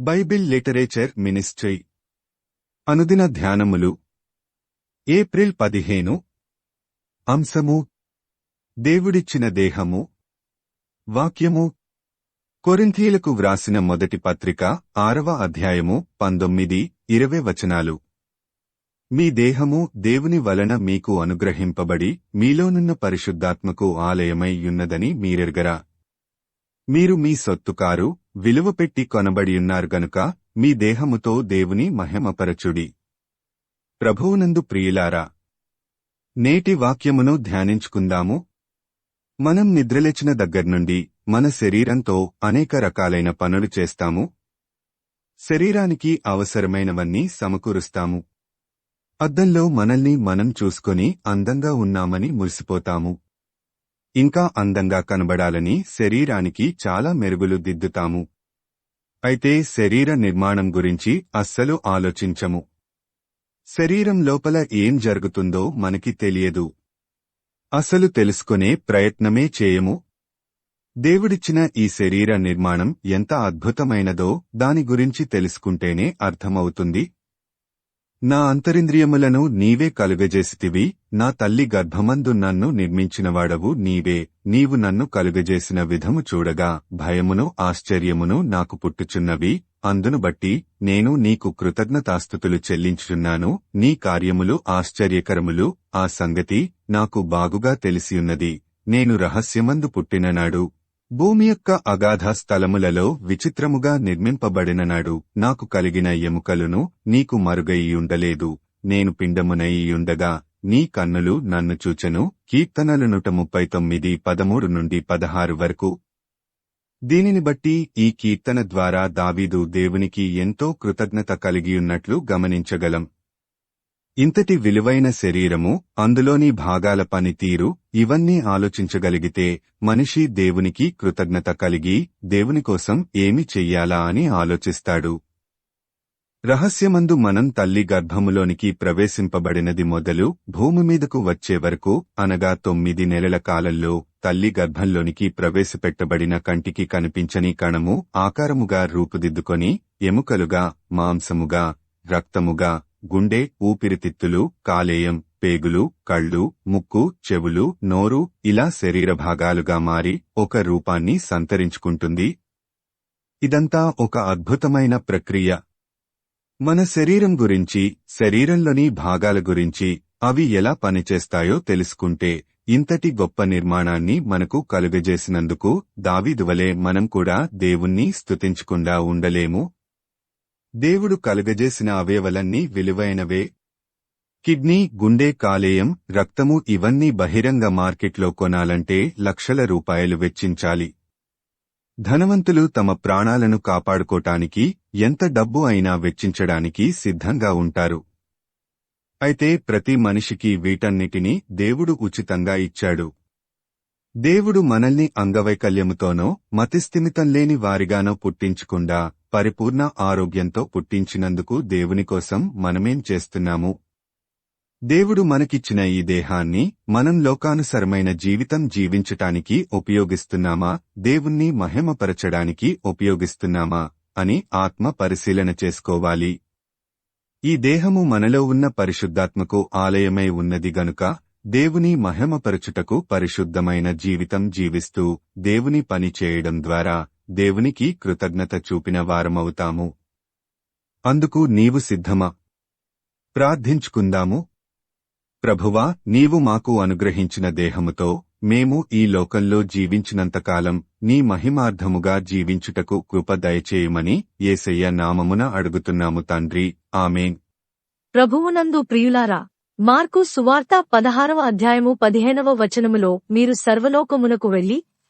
Bible literature ministry. అనుదిన ధ్యానములు. April పదిహేను. అంశము. దేవుడిచ్చిన దేహము. వాక్యము. కొరింథీలకు వ్రాసిన మొదటి పత్రిక ఆరవ అధ్యాయము పంతొమ్మిది ఇరవై వచనాలు. మీ దేహము దేవుని వలన మీకు అనుగ్రహింపబడి మీలోనున్న పరిశుద్ధాత్మకు ఆలయమై ఉన్నదని మీరెరగరా. మీరు మీ సొత్తు కారు విలువ పెట్టి కొనబడియున్నారు గనుక మీ దేహముతో దేవుని మహిమపరచుడి. ప్రభువునందు ప్రియులారా నేటి వాక్యమును ధ్యానించుకుందాము. మనం నిద్రలేచిన దగ్గర్నుండి మన శరీరంతో అనేక రకాలైన పనులు చేస్తాము. శరీరానికి అవసరమైనవన్నీ సమకూరుస్తాము. అద్దంలో మనల్ని మనం చూసుకొని అందంగా ఉన్నామని మురిసిపోతాము. ఇంకా అందంగా కనబడాలని శరీరానికి చాలా మెరుగులు దిద్దుతాము. అయితే శరీర నిర్మాణం గురించి అస్సలు ఆలోచించము. శరీరం లోపల ఏం జరుగుతుందో మనకి తెలియదు. అసలు తెలుసుకునే ప్రయత్నమే చేయము. దేవుడిచ్చిన ఈ శరీర నిర్మాణం ఎంత అద్భుతమైనదో దాని గురించి తెలుసుకుంటేనే అర్థమవుతుంది. నా అంతరింద్రియములను నీవే కలుగజేసితివి నా తల్లి గర్భమందు నన్ను నిర్మించినవాడవు నీవే నీవు నన్ను కలుగజేసిన విధము చూడగా భయమును ఆశ్చర్యమును నాకు పుట్టుచున్నవి అందును బట్టి నేను నీకు కృతజ్ఞతాస్థుతులు చెల్లించుచున్నాను నీ కార్యములు ఆశ్చర్యకరములు ఆ సంగతి నాకు బాగుగా తెలిసియున్నది నేను రహస్యమందు పుట్టిననాడు. భూమి యొక్క అగాధ స్థలములలో విచిత్రముగా నిర్మింపబడిన నాడు నాకు కలిగిన ఎముకలను నీకు మరుగయ్యుండలేదు నేను పిండమునయ్యుండగా నీ కన్నులు నన్ను చూచెను. కీర్తనలు నూట ముప్పై తొమ్మిది పదమూడు నుండి పదహారు వరకు. దీనిని బట్టి ఈ కీర్తన ద్వారా దావీదు దేవునికి ఎంతో కృతజ్ఞత కలిగియున్నట్లు గమనించగలం. ఇంతటి విలువైన శరీరము అందులోని భాగాల పనితీరు ఇవన్నీ ఆలోచించగలిగితే మనిషి దేవునికి కృతజ్ఞత కలిగి దేవుని కోసం ఏమి చెయ్యాలా అని ఆలోచిస్తాడు. రహస్యమందు మనం తల్లి గర్భములోనికి ప్రవేశింపబడినది మొదలు భూమి మీదకు వచ్చే వరకు అనగా తొమ్మిది నెలల కాలంలో తల్లి గర్భంలోనికి ప్రవేశపెట్టబడిన కంటికి కనిపించని కణము ఆకారముగా రూపుదిద్దుకొని ఎముకలుగా మాంసముగా రక్తముగా గుండె ఊపిరితిత్తులు కాలేయం పేగులు కళ్ళు ముక్కు చెవులు నోరు ఇలా శరీర భాగాలుగా మారి ఒక రూపాన్ని సంతరించుకుంటుంది. ఇదంతా ఒక అద్భుతమైన ప్రక్రియ. మన శరీరం గురించి శరీరంలోని భాగాల గురించి అవి ఎలా పనిచేస్తాయో తెలుసుకుంటే ఇంతటి గొప్ప నిర్మాణాన్ని మనకు కలుగజేసినందుకు దావిదువలే మనం కూడా దేవుణ్ణి స్తుతించకుండా ఉండలేము దేవుడు కలుగజేసిన అవయవలన్నీ విలువైనవే. కిడ్నీ గుండె కాలేయం రక్తము ఇవన్నీ బహిరంగ మార్కెట్లో కొనాలంటే లక్షల రూపాయలు వెచ్చించాలి. ధనవంతులు తమ ప్రాణాలను కాపాడుకోటానికి ఎంత డబ్బు అయినా వెచ్చించడానికి సిద్ధంగా ఉంటారు. అయితే ప్రతి మనిషికి వీటన్నిటినీ దేవుడు ఉచితంగా ఇచ్చాడు. దేవుడు మనల్ని అంగవైకల్యముతోనో మతిస్థిమితం లేని వారిగానో పుట్టించకుండా పరిపూర్ణ ఆరోగ్యంతో పుట్టించినందుకు దేవుని కోసం మనమేం చేస్తున్నాము? దేవుడు మనకిచ్చిన ఈ దేహాన్ని మనం లోకానుసరమైన జీవితం జీవించటానికి ఉపయోగిస్తున్నామా? దేవుణ్ణి మహిమపరచడానికి ఉపయోగిస్తున్నామా? అని ఆత్మ పరిశీలన చేసుకోవాలి. ఈ దేహము మనలో ఉన్న పరిశుద్ధాత్మకు ఆలయమై ఉన్నది గనుక దేవుని మహిమపరచుటకు పరిశుద్ధమైన జీవితం జీవిస్తూ దేవుని పని చేయడం ద్వారా దేవునికి కృతజ్ఞత చూపిన వారమవుతాము. అందుకు నీవు సిద్ధమా? ప్రార్థించుకుందాము. ప్రభువా నీవు మాకు అనుగ్రహించిన దేహముతో మేము ఈ లోకంలో జీవించినంతకాలం నీ మహిమార్థముగా జీవించుటకు కృప దయచేయమని ఏసయ్య నామమున అడుగుతున్నాము తండ్రి. ఆమెన్. ప్రభువునందు ప్రియులారా మార్కు సువార్త పదహారవ అధ్యాయము పదిహేనవ వచనములో మీరు సర్వలోకమునకు వెళ్ళి